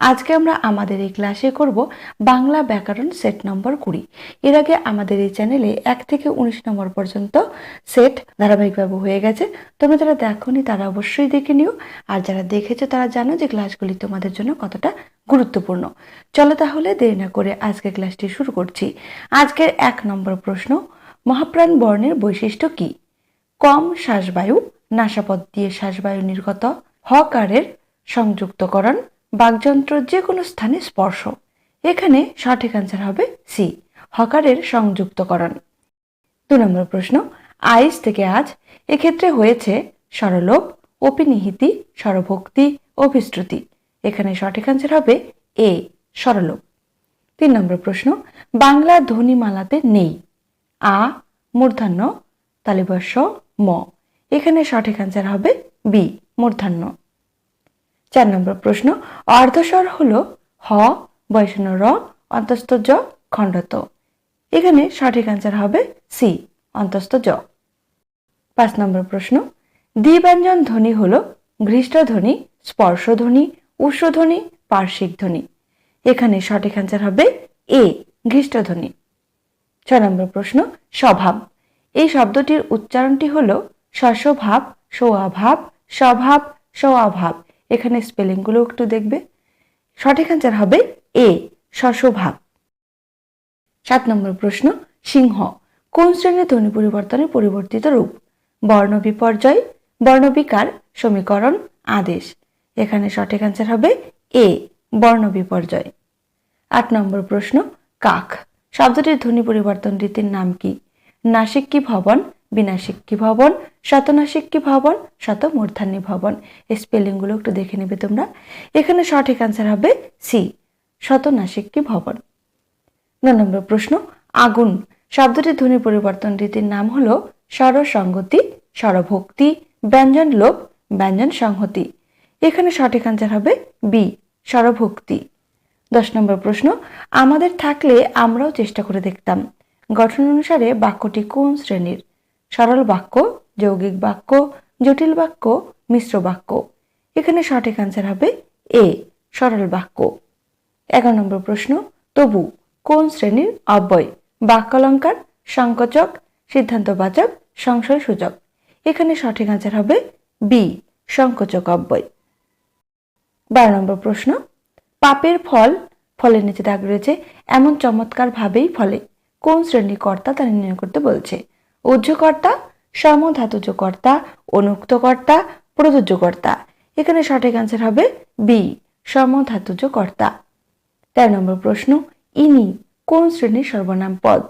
আজকে আমরা আমাদের এই ক্লাসে করব বাংলা ব্যাকরণ সেট নম্বর কুড়ি। এর আগে আমাদের এই চ্যানেলে এক থেকে উনিশ নম্বর পর্যন্ত সেট ধারাবাহিকভাবে হয়ে গেছে। তোমরা যারা দেখোনি তারা অবশ্যই দেখে নিও। আর যারা দেখেছ তারা জানো যে ক্লাসগুলি তোমাদের জন্য কতটা গুরুত্বপূর্ণ। চলো তাহলে দেরি না করে আজকে ক্লাসটি শুরু করছি। আজকের এক নম্বর প্রশ্ন, মহাপ্রাণ বর্ণের বৈশিষ্ট্য কি? কম শ্বাসবায়ু নাসাপথ দিয়ে শ্বাসবায়ু নির্গত, হকারের সংযুক্তকরণ বাকযন্ত্র যে কোনো স্থানে স্পর্শ। এখানে সঠিক অ্যান্সার হবে সি হকারের সংযুক্তকরণ। দু নম্বর প্রশ্ন, আইস থেকে আজ এক্ষেত্রে হয়েছে সরলোপ অপিনিহিতি স্বরভক্তি, অভিশ্রুতি। এখানে সঠিক অ্যান্সার হবে এ সরলোপ তিন নম্বর প্রশ্ন, বাংলা ধ্বনিমালাতে নেই। আ, মূর্ধন্য তালিবস্য ম। এখানে সঠিক অ্যান্সার হবে বি মূর্ধন্য। চার নম্বর প্রশ্ন, অর্ধস্বর হল হ বৈষ্ণ র, অন্তস্থ জ, খণ্ডত। এখানে সঠিক অ্যান্সার হবে সি, অন্তস্থ জ। পাঁচ নম্বর প্রশ্ন, দ্বিব্যঞ্জন ধ্বনি হল ঘৃষ্ট ধ্বনি স্পর্শ ধ্বনি উষ্ধ্বনি পার্শ্বিক ধ্বনি। এখানে সঠিক অ্যান্সার হবে এ ঘৃষ্ট ধ্বনি ছয় নম্বর প্রশ্ন, স্বভাব। এই শব্দটির উচ্চারণটি হল শস্যভাব সোয়াভাব স্বভাব সোয়াভাব এখানে স্পেলিংগুলো একটু দেখবে। সঠিক অ্যান্সার হবে এ শস্যভাব সাত নম্বর প্রশ্ন, সিংহ। কোন শ্রেণির ধ্বনি পরিবর্তনের পরিবর্তিত রূপ? বর্ণ বিপর্যয় বর্ণবিকার সমীকরণ, আদেশ। এখানে সঠিক অ্যান্সার হবে এ বর্ণ বিপর্যয়। আট নম্বর প্রশ্ন, কাক। শব্দটির ধ্বনি পরিবর্তন রীতির নাম কি? নাসিক কি ভবন বিনাসিক্কি ভবন শতনাসিক্কি ভবন শত মূর্ধান্যী ভবন। এই স্পেলিংগুলো একটু দেখে নেবে তোমরা। এখানে সঠিক অ্যান্সার হবে সি শতনাসিক্কি ভবন। ন নম্বর প্রশ্ন, আগুন। শব্দটির ধ্বনি পরিবর্তন রীতির নাম হলো স্বরসঙ্গতি, স্বরভক্তি, ব্যঞ্জন লোপ, ব্যঞ্জন সংহতি। এখানে সঠিক অ্যান্সার হবে বি স্বরভক্তি। দশ নম্বর প্রশ্ন, আমাদের থাকলে আমরাও চেষ্টা করে দেখতাম। গঠন অনুসারে বাক্যটি কোন শ্রেণির? সরল বাক্য, যৌগিক বাক্য, জটিল বাক্য, মিশ্র বাক্য। এখানে সঠিক অ্যান্সার হবে এ সরল বাক্য। এগারো নম্বর প্রশ্ন, তবু কোন শ্রেণির অব্যয়? বাক্যালঙ্কার, সংকোচক, সিদ্ধান্তবাচক সংশয় সূচক এখানে সঠিক অ্যান্সার হবে বি সংকোচক অব্যয়। বারো নম্বর প্রশ্ন, পাপের ফল, ফলের নিচে দাগ রয়েছে, এমন চমৎকার ভাবেই ফলে। কোন শ্রেণির কর্তা তা নির্ণয় করতে বলছে? উজ্জকর্তা সমধাতুজ কর্তা অনুক্ত কর্তা প্রযোজ্য কর্তা এখানে সঠিক অ্যান্সার হবে বি সমধাতুজ কর্তা তেরো নম্বর প্রশ্ন, ইনি কোন শ্রেণির সর্বনাম পদ?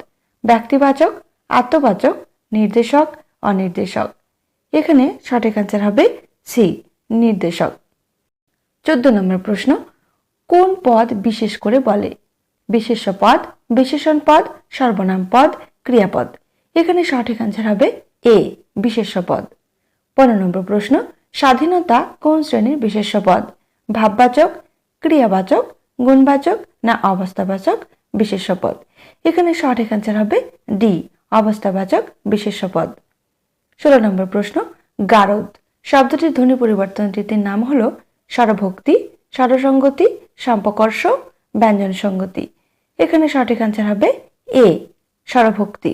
ব্যক্তিবাচক, আত্মবাচক, নির্দেশক, অনির্দেশক। এখানে সঠিক অ্যান্সার হবে সি নির্দেশক। চোদ্দ নম্বর প্রশ্ন, কোন পদ বিশেষ করে বলে? বিশেষ্য পদ, বিশেষণ পদ, সর্বনাম পদ, ক্রিয়াপদ। এখানে সঠিক অ্যান্সার হবে এ বিশেষ্য পদ পনেরো নম্বর প্রশ্ন, স্বাধীনতা কোন শ্রেণির বিশেষ্য পদ ভাববাচক, ক্রিয়াবাচক, গুণবাচক না অবস্থাবাচক বিশেষ্য পদ এখানে সঠিক অ্যান্সার হবে ডি অবস্থাবাচক বিশেষ্য পদ ষোলো নম্বর প্রশ্ন, গারদ। শব্দটির ধ্বনি পরিবর্তন রীতির নাম হল স্বরভক্তি, স্বরসঙ্গতি, সম্পকর্ষ ব্যঞ্জন সঙ্গতি এখানে সঠিক অ্যান্সার হবে এ স্বরভক্তি।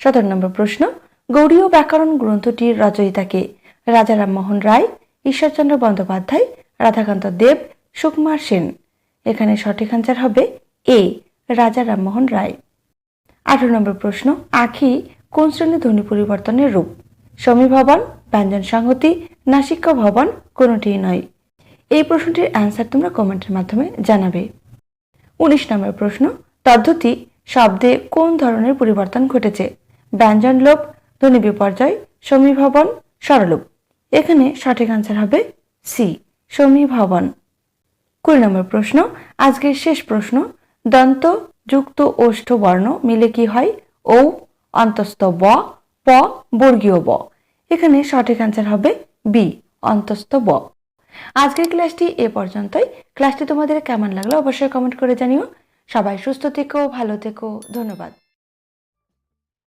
সতেরো নম্বর প্রশ্ন গৌড়ীয় ব্যাকরণ গ্রন্থটির রচয়িতাকে রাজা রামমোহন রায়, ঈশ্বরচন্দ্র বন্দ্যোপাধ্যায়, রাধাকান্ত দেব, সুকুমার সেন। এখানে সঠিক অ্যান্সার হবে এ রাজা রামমোহন রায়। আঠারো নম্বর প্রশ্ন, আখি কোন শ্রেণির ধ্বনি পরিবর্তনের রূপ? সমীভবন ব্যঞ্জন সংহতি, নাসিক্য ভবন কোনোটিই নয়। এই প্রশ্নটির অ্যান্সার তোমরা কমেন্টের মাধ্যমে জানাবে। উনিশ নম্বর প্রশ্ন পদ্ধতি শব্দে কোন ধরনের পরিবর্তন ঘটেছে? ব্যঞ্জন লোপ, ধ্বনি বিপর্যয় সমীভবন স্বরলোপ। এখানে সঠিক অ্যান্সার হবে সি সমীভবন কুড়ি নম্বর প্রশ্ন, আজকের শেষ প্রশ্ন, দন্ত, যুক্ত, ওষ্ঠ, বর্ণ মিলে কি হয়? ও অন্তস্থ, ব, প, বর্গীয় ব। এখানে সঠিক অ্যান্সার হবে বি অন্তস্থ, ব। আজকের ক্লাসটি এ পর্যন্তই। ক্লাসটি তোমাদের কেমন লাগল অবশ্যই কমেন্ট করে জানিও। সবাই সুস্থ থেকো, ভালো থেকো, ধন্যবাদ।